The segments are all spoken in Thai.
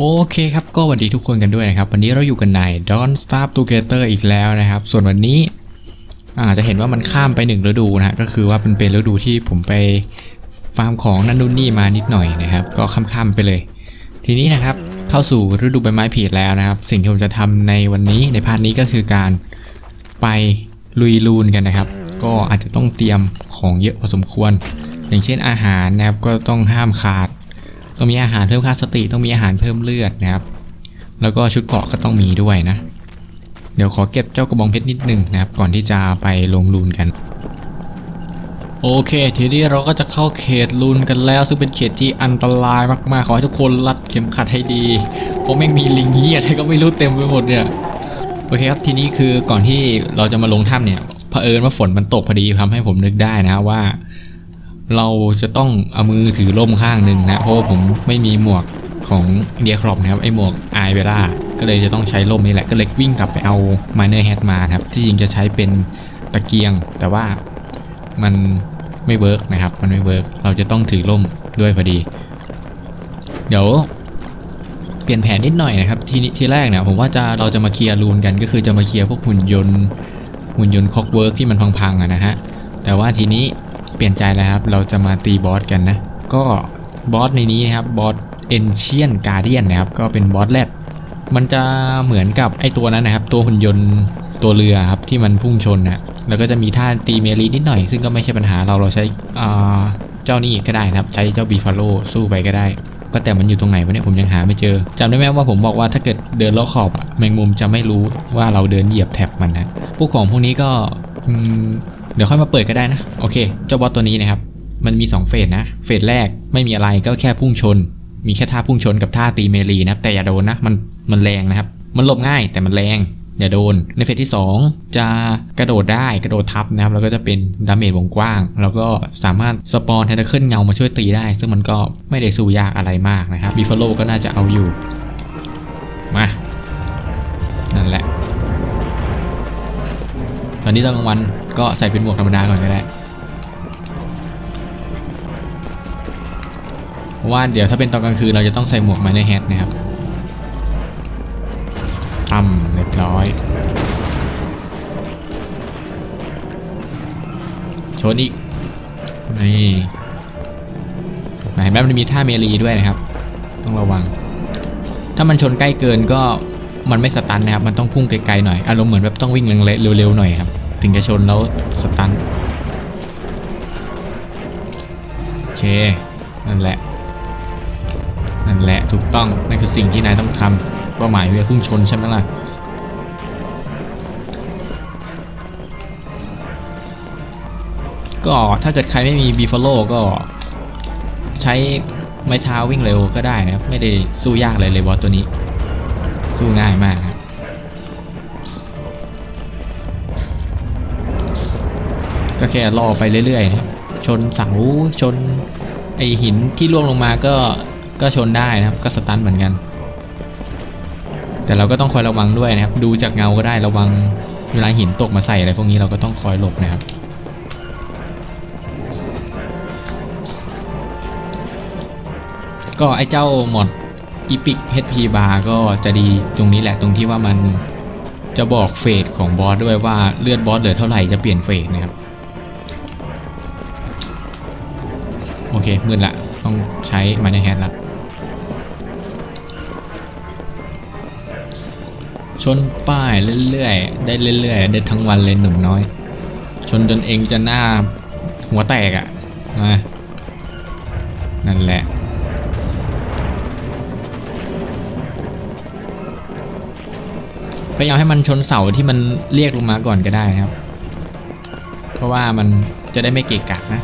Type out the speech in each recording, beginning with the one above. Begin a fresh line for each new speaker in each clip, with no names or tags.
โอเคครับก็สวัสดีทุกคนกันด้วยนะครับวันนี้เราอยู่กันใน Don't Starve Together อีกแล้วนะครับ ส่วนวันนี้อาจจะเห็นว่ามันข้ามไปหนึ่งฤดูนะก็คือว่ามันเป็นฤดูที่ผมไปฟาร์มของนั่นนู่นนี่มานิดหน่อยนะครับ ก็ข้ามๆไปเลย ทีนี้นะครับเข้าสู่ฤดูใบไม้ผลิแล้วนะครับ สิ่งที่ผมจะทำในวันนี้ในพาร์ทนี้ก็คือการไปลุยลูนกันนะครับ ก็อาจจะต้องเตรียมของเยอะพอสมควร อย่างเช่นอาหารนะครับก็ต้องห้ามขาด ต้องมีอาหารเพิ่มค่าสติต้องมีอาหารเพิ่มเลือดนะครับ แล้วก็ชุดเกราะก็ต้องมีด้วยนะ เดี๋ยวขอเก็บเจ้ากระบองเพชรนิดนึงนะครับ ก่อนที่จะไปลงลูนกันโอเค ทีนี้เราก็จะเข้าเขตลูนกันแล้ว ซึ่งเป็นเขตที่อันตรายมากๆ ขอให้ทุกคนรัดเข็มขัดให้ดี เพราะแม่งมีลิงเหี้ยอะไรก็ไม่รู้เต็มไปหมดเนี่ย โอเคครับ ทีนี้คือก่อนที่เราจะมาลงถ้ำเนี่ยเผอิญว่าฝนมันตกพอดีทำให้ผมนึกได้นะว่า เราจะต้องเอามือถือร่มข้างหนึ่งนะ เพราะว่าผมไม่มีหมวกของเดียครอปนะครับไอหมวกไอเวล่าก็เลยจะต้องใช้ร่มนี่แหละก็เลยวิ่งกลับไปเอาม i เนอร์แฮทมาครับ ที่จริงจะใช้เป็นตะเกียง แต่ว่ามันไม่เวิร์กนะครับ มันไม่เวิร์กเราจะต้องถือร่มด้วยพอดี เดี๋ยวเปลี่ยนแผนนิดหน่อยนะครับ ทีนี้ทีแรกเนี่ยผมว่าจะเราจะมาเคลียร์รูนกันก็คือจะมาเคลียร์พวกหุ่นยนต์หุ่นยนต์คอกเวิร์กที่มันพังๆนะฮะแต่ว่าทีนี้ เปลี่ยนใจแล้วครับ เราจะมาตีบอสกันนะ ก็บอสในนี้นะครับ บอสเอนเชียนการเดียนนะครับ ก็เป็นบอสแรดมันจะเหมือนกับไอตัวนั้นนะครับ ตัวหุ่นยนต์ตัวเรือครับที่มันพุ่งชนนะแล้วก็จะมีท่าตีเมลีนิดหน่อย ซึ่งก็ไม่ใช่ปัญหาเราเราใช้อ่เจ้านี่ก็ได้นะครับ ใช้เจ้าบีฟาโลสู้ไปก็ได้ก็แต่มันอยู่ตรงไหนวะเนี่ยผมยังหาไม่เจอจำได้ไหมว่าผมบอกว่าถ้าเกิดเดินล้อขอบอะแมงมุมจะไม่รู้ว่าเราเดินเหยียบแท็บมันนะพวกของพวกนี้ก็อื เดี๋ยวค่อยมาเปิดก็ได้นะ โอเค เจ้าบอสตัวนี้นะครับ มันมี 2 เฟสนะ เฟสแรกไม่มีอะไรก็แค่พุ่งชน มีแค่ท่าพุ่งชนกับท่าตีเมลีนะครับ แต่อย่าโดนนะ มัน มันแรงนะครับ มันหลบง่ายแต่มันแรง อย่าโดน ในเฟสที่ 2 จะกระโดดได้กระโดดทับนะครับ แล้วก็จะเป็นดาเมจวงกว้าง แล้วก็สามารถสปอนเทนเคิลเงามาช่วยตีได้ ซึ่งมันก็ไม่ได้สู้ยากอะไรมากนะครับบีฟโลก็น่าจะเอาอยู่ มา นั่นแหละ ตอนนี้ตอนกลางวัน ก็ใส่เป็นหมวกธรรมดาก่อนก็ได้เพราะว่าเดี๋ยวถ้าเป็นตอนกลางคืนเราจะต้องใส่หมวกไมเนแฮทนะครับต่ำเรียบร้อย ชนอีก นี่เห็นไหมมันมีท่าเมลีด้วยนะครับ ต้องระวัง ถ้ามันชนใกล้เกินก็มันไม่สตันนะครับ มันต้องพุ่งไกลๆหน่อย อารมณ์เหมือนแบบต้องวิ่งเร็วๆหน่อยครับ ถึงจะชนแล้วสตันโอเค นั่นแหละ นั่นแหละถูกต้องนั่นคือสิ่งที่นายต้องทำเป้าหมายเพื่อพุ่งชนใช่ไหมล่ะก็ถ้าเกิดใครไม่มีบีฟ a โลก็ใช้ไม้เท้าวิ่งเร็วก็ได้นะครับ ไม่ได้สู้ยากเลยเลยบอสตัวนี้ สู้ง่ายมากครั ก็แค่ล่อไปเรื่อยๆ ชนเสาชนไอหินที่ล่วงลงมาก็ก็ชนได้นะครับก็สตันเหมือนกัน แต่เราก็ต้องคอยระวังด้วยนะครับ ดูจากเงาก็ได้ระวังเวลาหินตกมาใส่อะไรพวกนี้เราก็ต้องคอยหลบนะครับก็ไอ้เจ้าหมด Epic HP Bar ก็จะดีตรงนี้แหละตรงที่ว่ามันจะบอกเฟสของบอสด้วยว่าเลือดบอสเหลือเท่าไหร่จะเปลี่ยนเฟสนะครับ เคมืดละ ต้องใช้มาในแฮนละ ชนป้ายเรื่อยๆ ได้เรื่อยๆ ได้ทั้งวันเลยหนุ่มน้อย ชนจนเองจะหน้าหัวแตกอะ่ะนะนั่นแหละพยายามให้มันชนเสาที่มันเรียกลงมาก่อนก็ได้ครับ เพราะว่ามันจะได้ไม่เกะกะนะ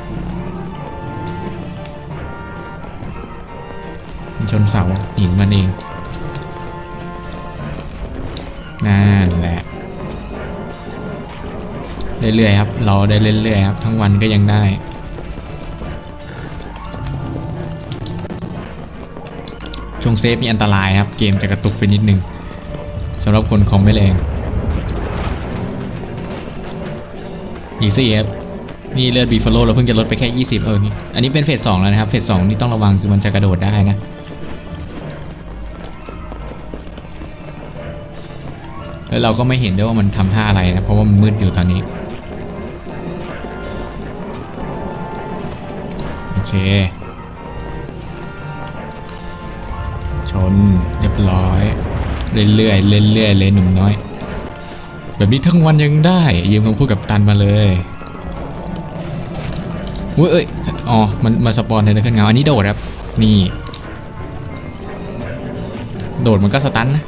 ชนเสาหินมันเอง นั่นแหละ เรื่อยๆครับ เราได้เรื่อยๆครับ ทั้งวันก็ยังได้ ช่วงเซฟนี่อันตรายครับ เกมจะกระตุกไปนิดนึงสำหรับคนคอมไม่แรงอีซี่ครับนี่เลือดบีฟโลเราเพิ่งจะลดไปแค่ 20 เออนี่อันนี้เป็นเฟส2แล้วนะครับ เฟส2นี่ต้องระวังคือมันจะกระโดดได้นะ แล้วเราก็ไม่เห็นด้วยว่ามันทำท่าอะไรนะ เพราะว่ามันมืดอยู่ตอนนี้ โอเค ชนเรียบร้อย เรื่อยๆเรื่อยๆเลยหนุ่มน้อย แบบนี้ทั้งวันยังได้ ยืมคำพูดกับตันมาเลยเว้ยเอ้ย อ๋อ มันมาสปอนเทนขึ้นเงา อันนี้โดดครับ นี่ โดดมันก็สตันนะ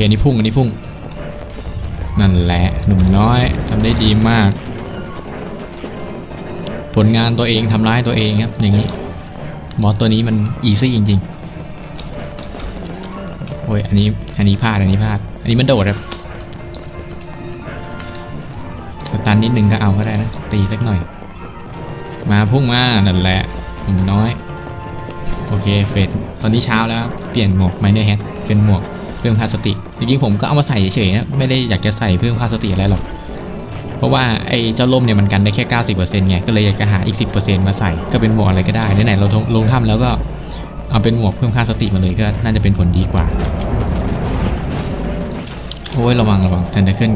อเคอันนี้พุ่งอันนี้พุ่ง นั่นแหละหนุ่มน้อยทำได้ดีมาก ผลงานตัวเองทำร้ายตัวเองครับ อย่างนี้มอสตัวนี้มันอีซี่จริงๆโอ้ยอันนี้อันนี้พลาดอันนี้พลาด อันนี้มันโดดครับตันนิดนึงก็เอาก็ได้นะ ตีสักหน่อย มาพุ่งมา นั่นแหละหนุ่มน้อย โอเคเฟดตอนนี้เช้าแล้ว เปลี่ยนหมวกไมเนอร์แฮทเป็นหมวก เพิ่มค่าสติจริงๆผมก็เอามาใส่เฉยๆนะไม่ได้อยากจะใส่เพิ่มค่าสติอะไรหรอกเพราะว่าไอ้เจ้าล่มเนี่ยมันกันได้แค่ 90%ไงก็เลยอยากจะหาอีก 10%มาใส่ก็เป็นหมวกอะไรก็ได้ไหนๆเราลงถ้ำแล้วก็เอาเป็นหมวกเพิ่มค่าสติมาเลยก็น่าจะเป็นผลดีกว่าโอ้ยระวังระวังทันจะขึ้น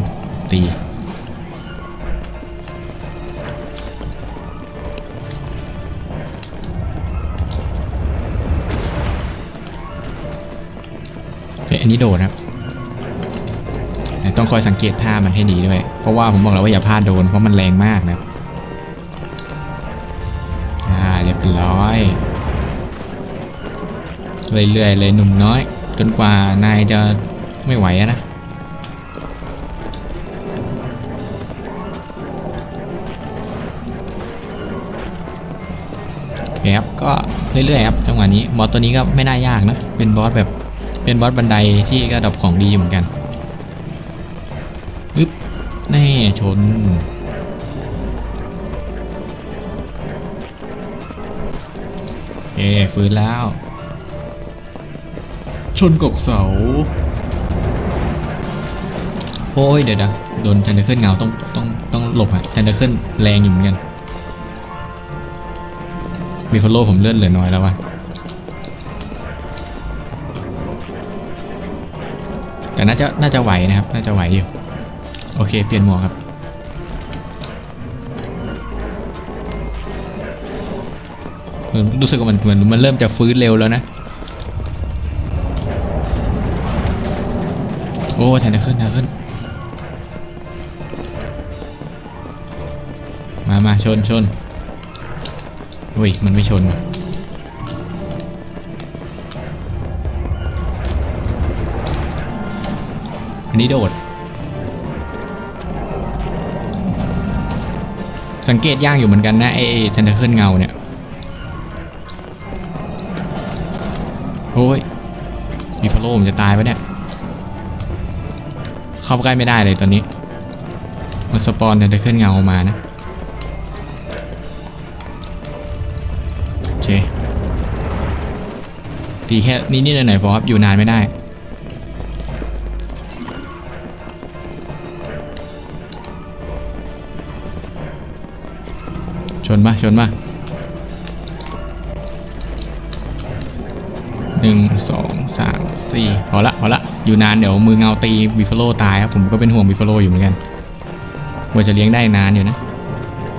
ตี อันนี้โดดครับต้องคอยสังเกตท่ามันให้ดีด้วย เพราะว่าผมบอกแล้วว่าอย่าพลาดโดน เพราะมันแรงมากนะอ่าเรียบร้อย เรื่อยๆเลยหนุ่มน้อย จนกว่านายจะไม่ไหวนะโอเคครับก็เรื่อยๆครับจังหวะนี้บอสตัวนี้ก็ไม่น่ายากนะ เป็นบอสแบบ เป็นบอสบันไดที่ก็ดรอปของดีเหมือนกันปึ๊บแน่ชน โอเคฟื้นแล้ว ชนกกเสา โอ้ยเดี๋ยวนะโดนแทนเดอร์เคิลเงาต้องต้องต้องหลบฮะแทนเดอร์เคิลแรงอยู่เหมือนกันมีฟอลโล่ผมเลื่อนเหลือน้อยแล้ววะ น่าจะน่าจะไหวนะครับ น่าจะไหวอยู่ โอเค เปลี่ยนหมวกครับ รู้สึกว่ามันมันมันเริ่มจะฟื้นเร็วแล้วนะ โอ้แทนขึ้นแทนขึ้น มามาชนชนอุ้ย มันไม่ชนว่ะ อันนี้โดด สังเกตยากอยู่เหมือนกันนะไอ้เทนเทอร์เคิลเงาเนี่ยโอ้ยมีฟลโล่ผมจะตายปะเนี่ย เข้าใกล้ไม่ได้เลยตอนนี้ มันสปอนเทนเทอร์เคิลเงามานะโอเคตีแค่นิดๆหน่อยๆพอครับอยู่นานไม่ได้ นมาชนมาหนึ่งสองสามสี่พอละพอละอยู่นานเดี๋ยวมือเงาตีบิฟโลตายครับผมก็เป็นห่วงบิฟโลอยู่เหมือนกันว่าจะเลี้ยงได้นานอยู่นะ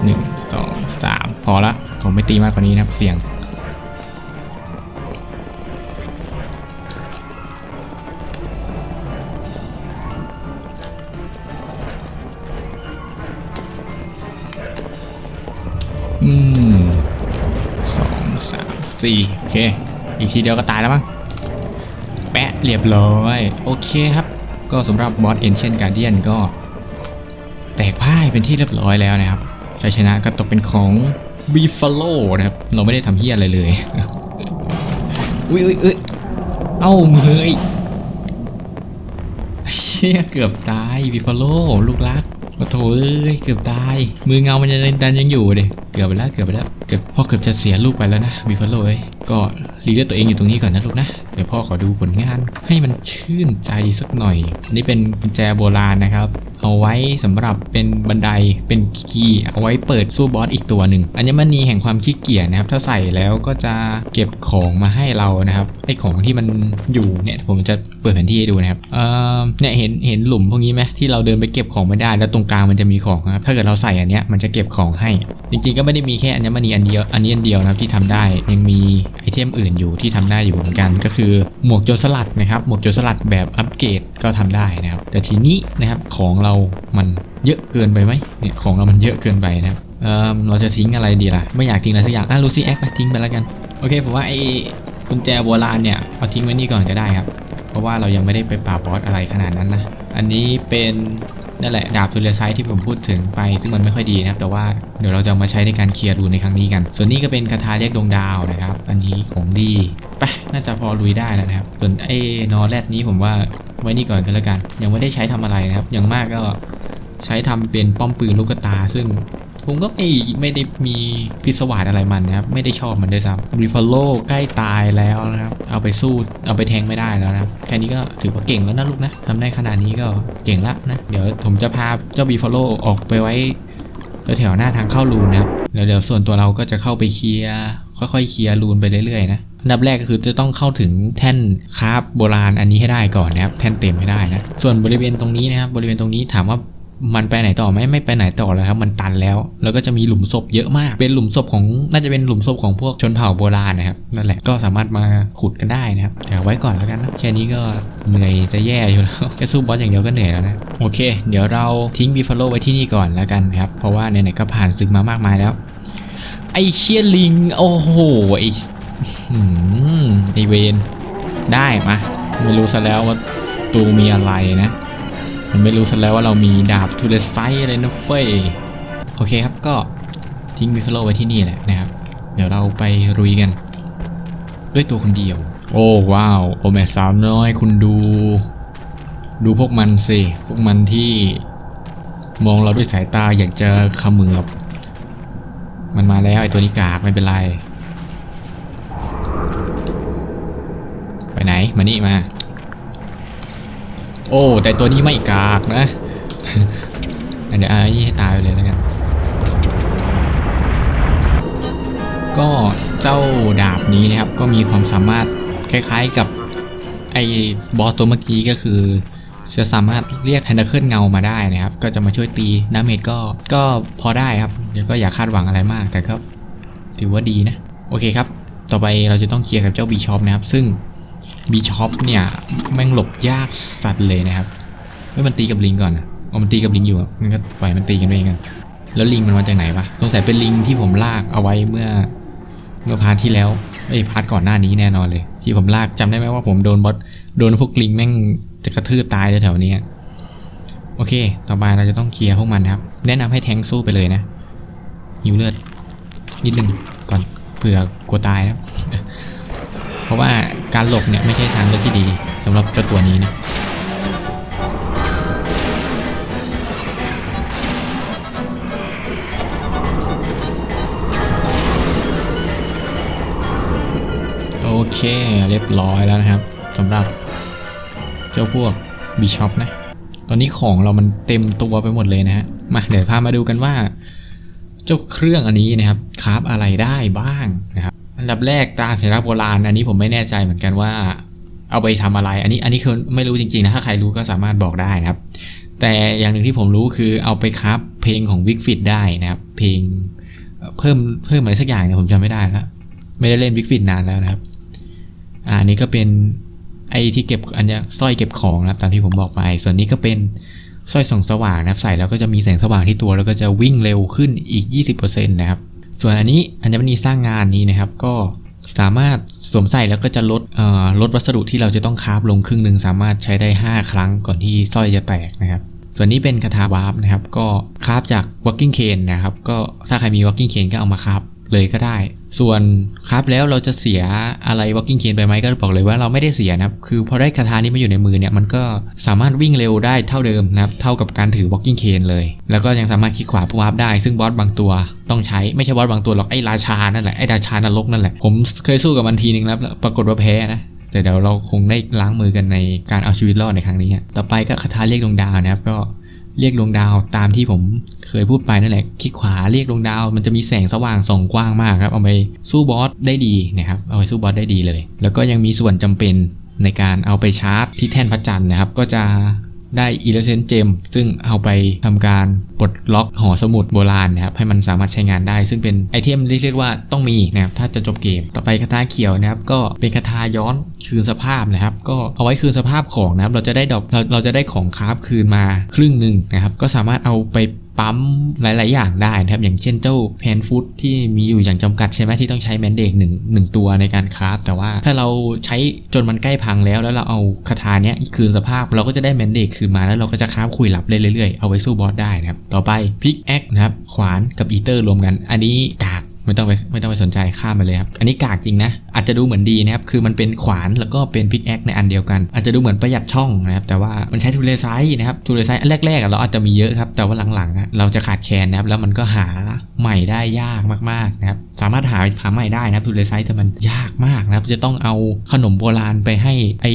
หนึ่งสองสามพอละผมไม่ตีมากกว่านี้นะครับเสี่ยง สี่โอเค อีกทีเดียวก็ตายแล้วมั้ง แปะเรียบร้อย โอเคครับ ก็สำหรับบอสเอนเชนการเดียนก็ แตกพ่ายเป็นที่เรียบร้อยแล้วนะครับชัยชนะก็ตกเป็นของบีฟ a โลนะครับ เราไม่ได้ทำเฮียอะไรเลย อุ้ยอุ้ยอุ้ยเอ้ามือเชี่ยเกือบตายบีฟ a โลลูกรักโอ้โถเอ้ยเกือบตาย มือเงามันยังดันยังอยู่เดย เกือบไปแล้วเกือบไปแล้วเกือบพ่อเกือบจะเสียลูกไปแล้วนะบีฟ a โลเอ้ยก็รีเลือกตัวเองอยู่ตรงนี้ก่อนนะลูกนะเดี๋ยวพ่อขอดูผลงาน ให้มันชื่นใจสักหน่อยอันนี้เป็นกุญแจโบราณนะครับ เอาไว้สำหรับเป็นบันไดเป็นคีย์เอาไว้เปิดสู้บอสอีกตัวหนึ่งอัญมณีแห่งความขี้เกียจนะครับ ถ้าใส่แล้วก็จะเก็บของมาให้เรานะครับไอของที่มันอยู่เนี่ยผมจะเปิดแผนที่ให้ดูนะครับเออเนี่ยเห็นเห็นหลุมพวกนี้ไหมที่เราเดินไปเก็บของไม่ได้ แล้วตรงกลางมันจะมีของนะครับถ้าเกิดเราใส่อันเนี้ยมันจะเก็บของให้ จริงๆก็ไม่ได้มีแค่อัญมณีอันเดียวอันนี้อันเดียวนะครับที่ทำได้ยังมีไอเทมอื่นอยู่ที่ทำได้อยู่เหมือนกัน ก็คือหมวกโจรสลัดนะครับหมวกโจรสลัดแบบอัปเกรดก็ทำได้นะครับ แต่ทีนี้นะครับของเรามันเยอะเกินไปไหมเนี่ยของเรามันเยอะเกินไปนะครับเออเราจะทิ้งอะไรดีล่ะ ไม่อยากทิ้งอะไรสักอย่างอะลูซี่แอคไปทิ้งไปแล้วกันโอเคผมว่าไอ้กุญแจโบราณเนี่ยเอาทิ้งไว้นี่ก่อนก็ได้ครับ เพราะว่าเรายังไม่ได้ไปปราบบอสอะไรขนาดนั้นนะอันนี้เป็น นั่นแหละดาบทูเลไซที่ผมพูดถึงไป ซึ่งมันไม่ค่อยดีนะครับ แต่ว่าเดี๋ยวเราจะมาใช้ในการเคลียร์รูนในครั้งนี้กัน ส่วนนี้ก็เป็นคาถาเรียกดวงดาวนะครับ อันนี้ของดีไปน่าจะพอลุยได้แล้วนะครับ ส่วนไอ้นอแรดนี้ผมว่าไว้นี่ก่อนก็แล้วกัน ยังไม่ได้ใช้ทำอะไรนะครับ อย่างมากก็ใช้ทำเป็นป้อมปืนลูกตา ซึ่ง ผมก็ไม่ไม่ได้มีพิศวาสอะไรมันนะครับ ไม่ได้ชอบมันด้วยซ้ำริฟโลใกล้ตายแล้วนะครับ เอาไปสู้เอาไปแทงไม่ได้แล้วนะคแค่นี้ก็ถือว่าเก่งแล้วนะลูกนะทำได้ขนาดนี้ก็เก่งละนะเดี๋ยวผมจะพาเจ้าบีฟโลออกไปไว้แถวๆหน้าทางเข้ารูนนะครับเดี๋ยวเดี๋ยวส่วนตัวเราก็จะเข้าไปเคลียร์ค่อยๆเคลียร์รูนไปเรื่อยๆนะอันดับแรกก็คือจะต้องเข้าถึงแท่นคราฟโบราณอันนี้ให้ได้ก่อนนะครับแท่นเต็มให้ได้นะส่วนบริเวณตรงนี้นะครับบริเวณตรงนี้ถามว่า มันไปไหนต่อไหมไม่ไปไหนต่อแล้วครับมันตันแล้ว แล้วก็จะมีหลุมศพเยอะมาก เป็นหลุมศพของน่าจะเป็นหลุมศพของพวกชนเผ่าโบราณนะครับนั่นแหละก็สามารถมาขุดกันได้นะครับแต่ไว้ก่อนแล้วกันนะแค่นี้ก็เหนื่อยจะแย่อยู่แล้วแค่สู้บอสอย่างเดียวก็เหนื่อยแล้วนะโอเค เดี๋ยวเราทิ้งบีฟาโลไว้ที่นี่ก่อนแล้วกันนะครับเพราะว่าไหนๆก็ผ่านศึกมามากมายแล้ว ไอเชียลิงโอ้โหไอไอเวนได้มาไม่รู้ซะแล้วว่าตูมีอะไรนะ มันไม่รู้ซะแล้วว่าเรามีดาบทูเดไซอะไรนะเฟ้ยโอเคครับก็ทิ้งบิฟโลไว้ที่นี่แหละนะครับ เดี๋ยวเราไปรุยกัน ด้วยตัวคนเดียว โอ้ว้าวโอแม่สาวน้อยคุณดู ดูพวกมันสิพวกมันที่มองเราด้วยสายตาอยากจะขมือบมันมาแล้วไอตัวนี้กากไม่เป็นไร ไปไหน มานี่มา โอ้ แต่ตัวนี้ไม่กากนะเดี๋ยวไอ้นี่ให้ตายไปเลยแล้วกัน ก็เจ้าดาบนี้นะครับ ก็มีความสามารถคล้ายๆกับไอ้บอสตัวเมื่อกี้ก็คือจะสามารถเรียกแฮนเดอร์เคิลเงามาได้นะครับ ก็จะมาช่วยตีดาเมจก็ก็พอได้ครับ เดี๋ยวก็อย่าคาดหวังอะไรมาก แต่ก็ถือว่าดีนะ โอเคครับ ต่อไปเราจะต้องเคลียร์กับเจ้าบีชอปนะครับ ซึ่ง บีช็อปเนี่ย แม่งหลบยากสัตว์เลยนะครับเฮ้ยมันตีกับลิงก่อนนะเอามันตีกับลิงอยู่มันก็ปล่อยมันตีกันเองกันแล้วลิงมันมาจากไหนวะสงสัยเป็นลิงที่ผมลากเอาไว้เมื่อ เมื่อพาร์ทที่แล้วไอ้ยพาร์ทก่อนหน้านี้แน่นอนเลย ที่ผมลากจำได้ไหมว่าผมโดนบอสโดนพวกลิงแม่งจะกระทืบตายแถวๆนี้โอเค ต่อไปเราจะต้องเคลียร์พวกมันครับ แนะนำให้แทงสู้ไปเลยนะหิวเลือดนิดนึงก่อนเผื่อกลัวตายนะครับ เพราะว่าการหลบเนี่ยไม่ใช่ทางเลือกที่ดีสำหรับเจ้าตัวนี้นะโอเคเรียบร้อยแล้วนะครับสำหรับเจ้าพวกบิชอปนะ ตอนนี้ของเรามันเต็มตัวไปหมดเลยนะฮะ มาเดี๋ยวพามาดูกันว่า เจ้าเครื่องอันนี้นะครับคราฟอะไรได้บ้างนะครับ อันดับแรกตราสัญลักษณ์โบราณอันนี้ผมไม่แน่ใจเหมือนกันว่า เอาไปทำอะไร อันนี้อันนี้คือไม่รู้จริงๆนะถ้าใครรู้ก็สามารถบอกได้นะครับ แต่อย่างหนึ่งที่ผมรู้คือเอาไปคราฟเพลงของวิกฟิตได้นะครับ เพลงเพิ่มเพิ่มอะไรสักอย่างเนี่ยผมจำไม่ได้แล้วไม่ได้เล่นวิกฟิตนานแล้วนะครับ อ่าอันนี้ก็เป็นไอ้ที่เก็บอันนี้สร้อยเก็บของนะครับ ตามที่ผมบอกไป ส่วนนี้ก็เป็นสร้อยส่องสว่างนะครับ ใส่แล้วก็จะมีแสงสว่างที่ตัวแล้วก็จะวิ่งเร็วขึ้นอีก 20%นะครับ ส่วนอันนี้อัญมณีสร้างงานนี้นะครับ ก็สามารถสวมใส่แล้วก็จะลดลดวัสดุที่เราจะต้องคาบลงครึ่งหนึ่งสามารถใช้ได้ 5 ครั้งก่อนที่สร้อยจะแตกนะครับ ส่วนนี้เป็นคาถาวาร์ปนะครับ ก็คาบจาก working cane นะครับ ก็ถ้าใครมี working cane ก็เอามาคาบ เลยก็ได้ ส่วนครับแล้วเราจะเสียอะไร walking chain ไปไหมก็บอกเลยว่าเราไม่ได้เสียนะครับ คือพอได้คาถานี้มาอยู่ในมือเนี่ยมันก็สามารถวิ่งเร็วได้เท่าเดิมนะครับ เท่ากับการถือ walking chain เลย แล้วก็ยังสามารถคลิกขวาพูวาร์ปได้ ซึ่งบอสบางตัวต้องใช้ ไม่ใช่บอสบางตัวหรอก ไอ้ราชา นั่นแหละ ไอ้ราชานรกนั่นแหละ ผมเคยสู้กับมันทีนึงแล้ว ปรากฏว่าแพ้นะแต่เดี๋ยวเราคงได้ล้างมือกันในการเอาชีวิตรอดในครั้งนี้ ต่อไปก็คาถาเรียกดวงดาวนะครับ ก็ เรียกดวงดาวตามที่ผมเคยพูดไปนั่นแหละ คลิกขวาเรียกดวงดาว มันจะมีแสงสว่างส่องกว้างมากครับ เอาไปสู้บอสได้ดีนะครับ เอาไปสู้บอสได้ดีเลย แล้วก็ยังมีส่วนจำเป็นในการเอาไปชาร์จที่แท่นพระจันทร์นะครับ ก็จะ ได้อีเลเซนเจมซึ่งเอาไปทำการปลดล็อกหอสมุดโบราณนะครับให้มันสามารถใช้งานได้ ซึ่งเป็นไอเทมที่เรียกว่าต้องมีนะครับถ้าจะจบเกม ต่อไปคาถาเขียวนะครับก็เป็นคาถาย้อนคืนสภาพนะครับ ก็เอาไว้คืนสภาพของนะครับเราจะได้ดอกเราเราจะได้ของคราฟคืนมาครึ่งหนึ่งนะครับก็สามารถเอาไป ปั๊มหลาย ๆ อย่างได้นะครับ อย่างเช่นเจ้าแพนฟูดที่มีอยู่อย่างจำกัดใช่ไหมที่ต้องใช้แมนเดกหนึ่งหนึ่งตัวในการคราฟแต่ว่าถ้าเราใช้จนมันใกล้พังแล้ว แล้วเราเอาคาถาเนี้ยคืนสภาพเราก็จะได้แมนเดกคืนมาแล้วเราก็จะคราฟคุยหลับเรื่อย ๆ เอาไว้สู้บอสได้นะครับ ต่อไปพิกแอคนะครับขวานกับอีเตอร์รวมกัน อันนี้กาก ไม่ต้องไปไม่ต้องไปสนใจข้ามไปเลยครับ อันนี้กากจริงนะ อาจจะดูเหมือนดีนะครับ คือมันเป็นขวานแล้วก็เป็นพิกแอคในอันเดียวกัน อาจจะดูเหมือนประหยัดช่องนะครับ แต่ว่ามันใช้ทูเลไซส์นะครับ ทูเลไซส์อันแรกๆเราอาจจะมีเยอะครับ แต่ว่าหลังๆ เราจะขาดแคลนนะครับ แล้วมันก็หาใหม่ได้ยากมากๆนะครับ สามารถหาหาใหม่ได้นะครับทูเลไซส์แต่มันยากมากนะครับ จะต้องเอาขนมโบราณไปให้ไอ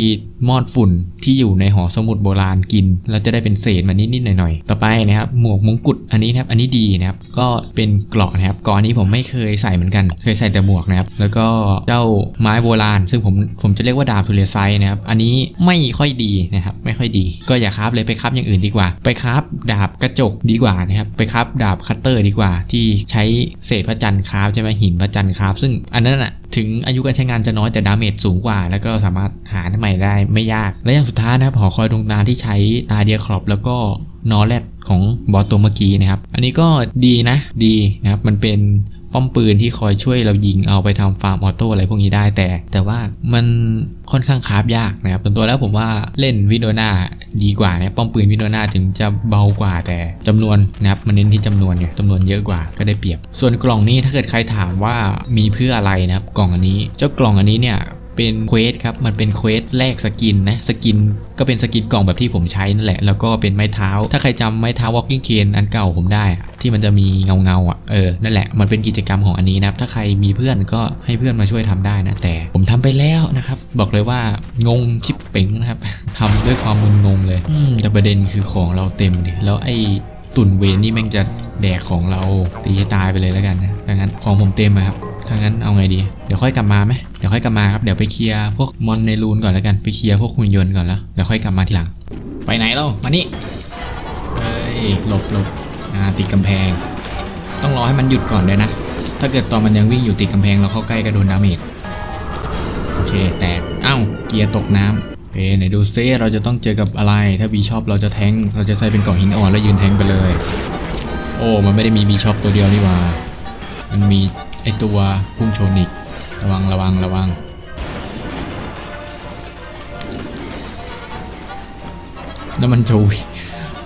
มอดฝุ่นที่อยู่ในหอสมุดโบราณกิน แล้วจะได้เป็นเศษมานิดๆหน่อยๆ ต่อไปนะครับ หมวกมงกุฎอันนี้นะครับ อันนี้ดีนะครับ ก็เป็นเกราะนะครับกราะอันนี้ผมไม่เคยยใส่เหมือนกัน เคยใส่แต่หมวกนะครับ แล้วก็เจ้าไม้โบราณ ซึ่งผมผมจะเรียกว่าดาบทูเลไซส์นะครับ อันนี้ไม่ค่อยดีนะครับ ไม่ค่อยดี ก็อย่าคราฟเลยไปคราฟอย่างอื่นดีกว่า ไปคราฟดาบกระจกดีกว่านะครับ ไปคราฟดาบคัตเตอร์ดีกว่า ที่ใช้เศษพระจันทร์คราฟใช่ไหมหินพระจันทร์คราฟ ซึ่งอันนั้นอะถึงอายุการใช้งานจะน้อยแต่ดาเมจสูงกว่า แล้วก็สามารถหาใหม่ได้ไม่ยาก และอย่างสุดท้ายนะครับหอคอยดวงตาที่ใช้ตาเดียครอปแล้วก็นอแรดของบอสตัวเมื่อกี้นะครับ อันนี้ก็ดีนะ ดีนะครับ มันเป็น ป้อมปืนที่คอยช่วยเรายิงเอาไปทำฟาร์มออโต้อะไรพวกนี้ได้แต่ แต่ว่ามันค่อนข้างคราบยากนะครับส่วนตัวแล้วผมว่าเล่นวินโดนาดีกว่านะป้อมปืนวินโดนาถึงจะเบากว่าแต่จำนวนนะครับมันเน้นที่จำนวนเนี่ยจำนวนเยอะกว่าก็ได้เปรียบ ส่วนกล่องนี้ถ้าเกิดใครถามว่ามีเพื่ออะไรนะครับกล่องอันนี้ เจ้ากล่องอันนี้เนี่ย เป็นเควสครับ มันเป็นเควสแลกสกินนะ สกินก็เป็นสกินกล่องแบบที่ผมใช้นั่นแหละ แล้วก็เป็นไม้เท้า ถ้าใครจำไม้เท้า walking cane อันเก่าผมได้ ที่มันจะมีเงาเงาๆอะ เออ นั่นแหละ มันเป็นกิจกรรมของอันนี้นะครับ ถ้าใครมีเพื่อนก็ให้เพื่อนมาช่วยทำได้นะ แต่ผมทำไปแล้วนะครับ บอกเลยว่างงชิปเป๋งนะครับทำด้วยความมึนงงเลย อืม แต่ประเด็นคือของเราเต็มดิแล้วไอ้ตุ่นเวนนี่แม่งจะแดกของเราตีตายไปเลยแล้วกันนะดังนั้นของผมเต็มอะครับ ถ้างั้นเอาไงดี เดี๋ยวค่อยกลับมาไหมเดี๋ยวค่อยกลับมาครับ เดี๋ยวไปเคลียร์พวกมอนในรูนก่อนแล้วกัน ไปเคลียร์พวกหุ่นยนต์ก่อนแล้ว เดี๋ยวค่อยกลับมาทีหลัง ไปไหนเรามานี่เอ้ย หลบหลบอ่า ติดกำแพง ต้องรอให้มันหยุดก่อนด้วยนะ ถ้าเกิดตอนมันยังวิ่งอยู่ติดกำแพงเราเข้าใกล้ก็โดนดาเมจ โอเค แตกเอ้าเกียร์ตกน้ำเอ้ไหนดูซิเราจะต้องเจอกับอะไร ถ้าบีชอปเราจะแทง เราจะใส่เป็นกล่องหินอ่อนแล้วยืนแทงไปเลย โอ้ มันไม่ได้มีบีชอปตัวเดียวนี่ว่า มันมี ไอตัวพุ่งชนอีก ระวังระวังระวัง แล้วมันจะ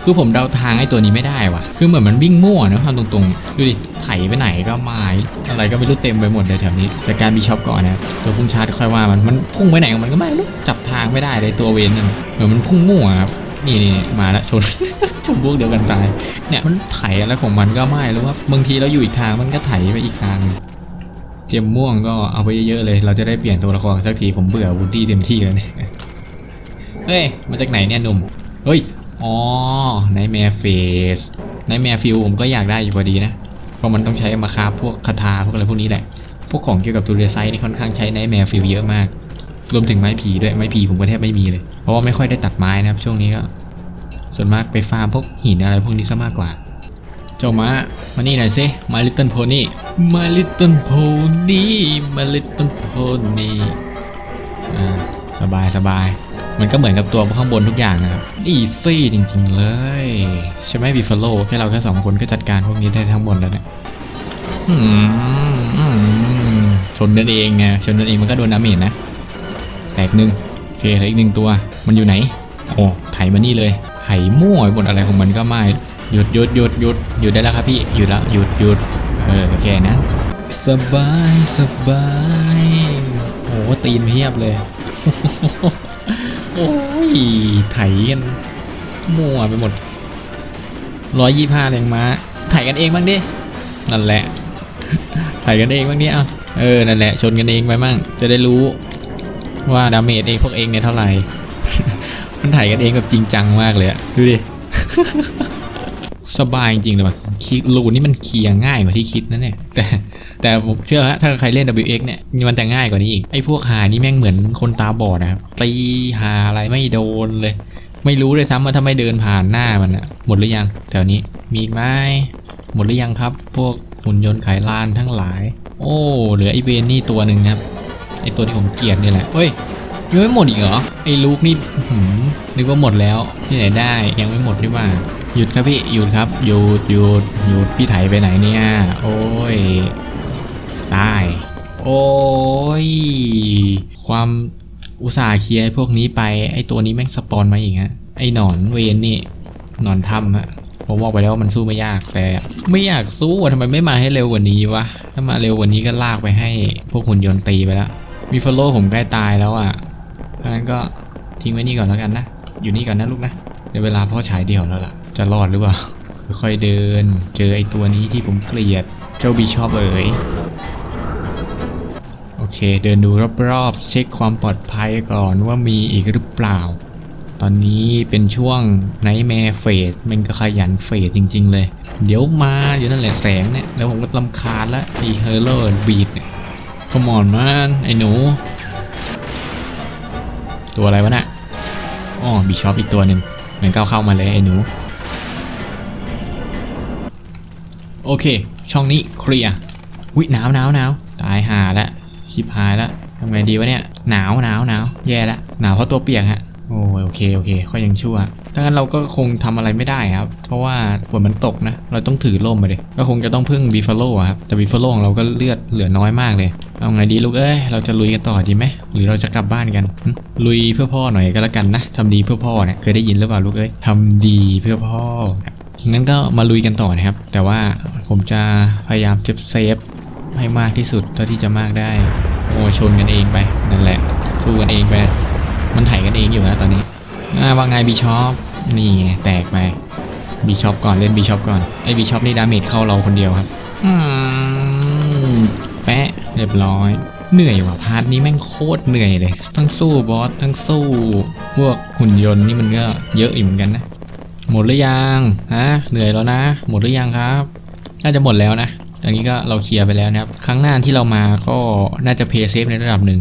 คือผมเดาทางไอ้ตัวนี้ไม่ได้ว่ะ คือเหมือนมันวิ่งมั่วนะความตรงๆ ดูดิ ไถไปไหนก็ไม้อะไรก็ไม่รู้เต็มไปหมดเลยแถวนี้ จากการบีช็อปก่อนนะตัวพุ่งชาร์จค่อยว่ามัน มันพุ่งไปไหนของมันก็ไม่รู้ จับทางไม่ได้เลยตัวเวนนั่นเหมือนมันพุ่งมั่วครับ นี่นี่มาแล้วชน ชนพวกเดียวกันตาย เนี่ยมันไถอะไรของมันก็ไม่รู้ว่าบางทีเราอยู่อีกทางมันก็ไถไปอีกทาง เจมม่วงก็เอาไปเยอะๆเลย เราจะได้เปลี่ยนตัวละครสักทีผมเบื่อวูดดี้เต็มที่แล้วเนี่ยเฮ้ยมาจากไหนเนี่ยหนุ่มเฮ้ยอ๋อไนแมร์เฟสไนแมร์ฟิลผมก็อยากได้อยู่พอดีนะ เพราะมันต้องใช้มาคาพวกคาถาพวกอะไรพวกนี้แหละ พวกของเกี่ยวกับตูเรไซนี่ค่อนข้างใช้ไนแมร์ฟิลเยอะมาก รวมถึงไม้ผีด้วยไม้ผีผมก็แทบไม่มีเลย เพราะว่าไม่ค่อยได้ตัดไม้นะครับ ช่วงนี้ก็ ส่วนมากไปฟาร์มพวกหินอะไรพวกนี้ซะมากกว่า เจ้าม้ามานี่หน่อยสิ My Little Pony My Little Pony My Little Pony อ่าสบายสบายมันก็เหมือนกับตัวข้างบนทุกอย่างนะครับอีซี่จริงๆเลย ใช่ไหมบีฟาโลแค่เราแค่สองคนก็จัดการพวกนี้ได้ทั้งหมดแล้วเนี่ยชนกันเองไงชนกันเองมันก็โดนดาเมจนะ แตกหนึ่งโอเคเหลืออีกหนึ่งตัว มันอยู่ไหนโอ้ไถมานี่เลยไถมั่วไปหมดอะไรของมันก็ไม่หยุดหยุดหยุดหยุดหยุดได้แล้วครับพี่หยุดแล้วหยุดหยุดเออแค่นั้นสบายสบายโอ้ตีนเพียบเลยโอ้ยไถกันมั่วไปหมดร้อยยี่ห้าแรงม้าไถกันเองบ้างดิ นั่นแหละไถกันเองบ้างดิอะเออ นั่นแหละ ชนกันเองไปมั่ง จะได้รู้ ว่าดาเมจเองพวกเองเนี่ยเท่าไหร่ มันไถกันเองแบบจริงจังมากเลยอะดูดิ สบายจริงเลยว่ะคีรูนี่มันเคลียร์ง่ายกว่าที่คิดนะเนี่ย แต่แต่ผมเชื่อฮะถ้าใครเล่น WX เนี่ยมันจะง่ายกว่านี้อีก ไอ้พวกหานี่แม่งเหมือนคนตาบอดนะครับ ตีหาอะไรไม่โดนเลย ไม่รู้เลยซ้ำว่าถ้าไม่เดินผ่านหน้ามันอะหมดหรือยังแถวนี้ มีอีกไหมหมดหรือยังครับ พวกหุ่นยนต์ไขลานทั้งหลาย โอ้ เหลือไอ้เวนนี่ตัวหนึ่งครับ ไอตัวที่ผมเกลียดนี่แหละเฮ้ยยังไม่หมดอีกเหรอไอลูกนี่หืมนึกว่าหมดแล้วที่ไหนได้ยังไม่หมดดีกว่าหยุดครับพี่หยุดครับหยุดหยุดหยุดพี่ไถไปไหนเนี่ยโอ้ยตายโอ้ยความอุตส่าห์เคลียร์พวกนี้ไปไอตัวนี้แม่งสปอนมาอีกฮะไอหนอนเวนนี่หนอนถ้ำฮะผมบอกไปแล้วว่ามันสู้ไม่ยากแต่ไม่อยากสู้ทำไมไม่มาให้เร็วกว่านี้วะถ้ามาเร็วกว่านี้ก็ลากไปให้พวกหุ่นยนต์ตีไปแล้ว มีฟอลโล่ผมใกล้ตายแล้วอะ เพราะนั้นก็ทิ้งไว้นี่ก่อนแล้วกันนะ อยู่นี่ก่อนนะลูกนะในเวลาพ่อฉายเดี่ยวแล้วล่ะ จะรอดหรือเปล่า ค่อยๆเดิน เจอไอ้ตัวนี้ที่ผมเกลียด เจ้าบีชอปเอ๋ย โอเค เดินดูรอบๆ เช็คความปลอดภัยก่อนว่ามีอีกหรือเปล่า ตอนนี้เป็นช่วงไนท์แมร์เฟส มันก็ขยันเฟสจริง ๆ เลย เดี๋ยวมาอยู่นั่นแหละแสงเนี่ย แล้วผมก็ลำคาญละไอ้เฮอร์เลอร์บีดเนี่ย Come on man ไอ้หนู ตัวอะไรวะน่ะอ๋อบีชอปอีกตัวหนึ่งเหมือนก้าวเข้ามาเลยไอ้หนู โอเค ช่องนี้เคลียร์วิหนาวหนาวหนาวตายหาละชิบหายละทำไงดีวะเนี่ย หนาวหนาวหนาวแย่ละหนาวเพราะตัวเปียกฮะโอ้ยโอเคโอเคค่อยยังชั่ว ถ้างั้นเราก็คงทำอะไรไม่ได้ครับ เพราะว่าฝนมันตกนะ เราต้องถือร่มไปเลยก็คงจะต้องพึ่งบีฟาโลครับ แต่บีฟาโลของเราก็เลือดเหลือน้อยมากเลย เอาไงดีลูกเอ้ย เราจะลุยกันต่อดีไหม หรือเราจะกลับบ้านกัน ลุยเพื่อพ่อหน่อยก็แล้วกันนะทำดีเพื่อพ่อเนี่ย เคยได้ยินหรือเปล่าลูกเอ้ยทำดีเพื่อพ่อ งั้นก็มาลุยกันต่อนะครับ แต่ว่าผมจะพยายามเซฟเซฟให้มากที่สุดเท่าที่จะมากได้ โอ้ชนกันเองไปนั่นแหละ สู้กันเองไป มันไถกันเองอยู่นะตอนนี้ ว่าไงบีชอปนี่ไงแตกไปบีชอปก่อนเล่นบีชอปก่อนไอ้บีชอปนี่ดาเมจเข้าเราคนเดียวครับอืมแปะเรียบร้อยเหนื่อยว่ะพาร์ทนี้แม่งโคตรเหนื่อยเลย ทั้งสู้บอสทั้งสู้ พวกหุ่นยนต์นี่มันก็เยอะอยู่เหมือนกันนะ หมดหรือยังฮะเหนื่อยแล้วนะ หมดหรือยังครับน่าจะหมดแล้วนะอันนี้ก็เราเคลียร์ไปแล้วนะครับ ครั้งหน้าที่เรามาก็น่าจะเพย์เซฟในระดับหนึ่ง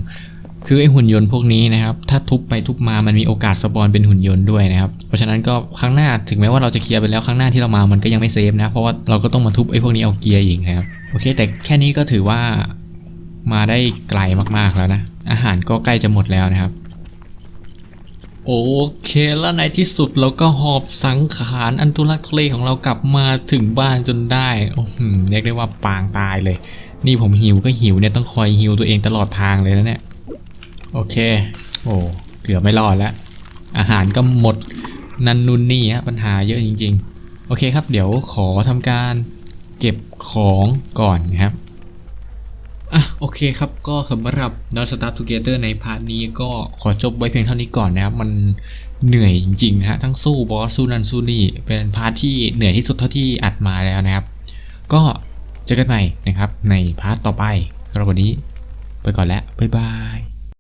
คือไอหุ่นยนต์พวกนี้นะครับ ถ้าทุบไปทุบมามันมีโอกาสสปอนเป็นหุ่นยนต์ด้วยนะครับ เพราะฉะนั้นก็ครั้งหน้าถึงแม้ว่าเราจะเคลียร์ไปแล้วครั้งหน้าที่เรามามันก็ยังไม่เซฟนะ เพราะว่าเราก็ต้องมาทุบไอพวกนี้เอาเกียร์อีกนะครับ โอเค แต่แค่นี้ก็ถือว่ามาได้ไกลมากๆแล้วนะ อาหารก็ใกล้จะหมดแล้วนะครับ โอเคแล้วในที่สุดเราก็หอบสังขารอันทุลักทุเลของเรากลับมาถึงบ้านจนได้โอ้โหเรียกได้ว่าปางตายเลย นี่ผมหิวก็หิวเนี่ยต้องคอยหิวตัวเองตลอดทางเลยนะเนี่ย โอเค โอ้เกือบไม่รอดแล้ว อาหารก็หมดนันนุนนี่ฮะปัญหาเยอะจริง ๆ โอเคครับ เดี๋ยวขอทำการเก็บของก่อนนะครับอะโอเคครับก็สำหรับ Not Start Together ในพาร์ทนี้ก็ขอจบไว้เพียงเท่านี้ก่อนนะครับ มันเหนื่อยจริงๆนะฮะทั้งสู้บอสสู้นันสู้นี่เป็นพาร์ทที่เหนื่อยที่สุดเท่าที่อัดมาแล้วนะครับ ก็เจอกันใหม่นะครับในพาร์ทต่อไปสำหรับวันนี้ไปก่อนแล้ว บ๊ายบาย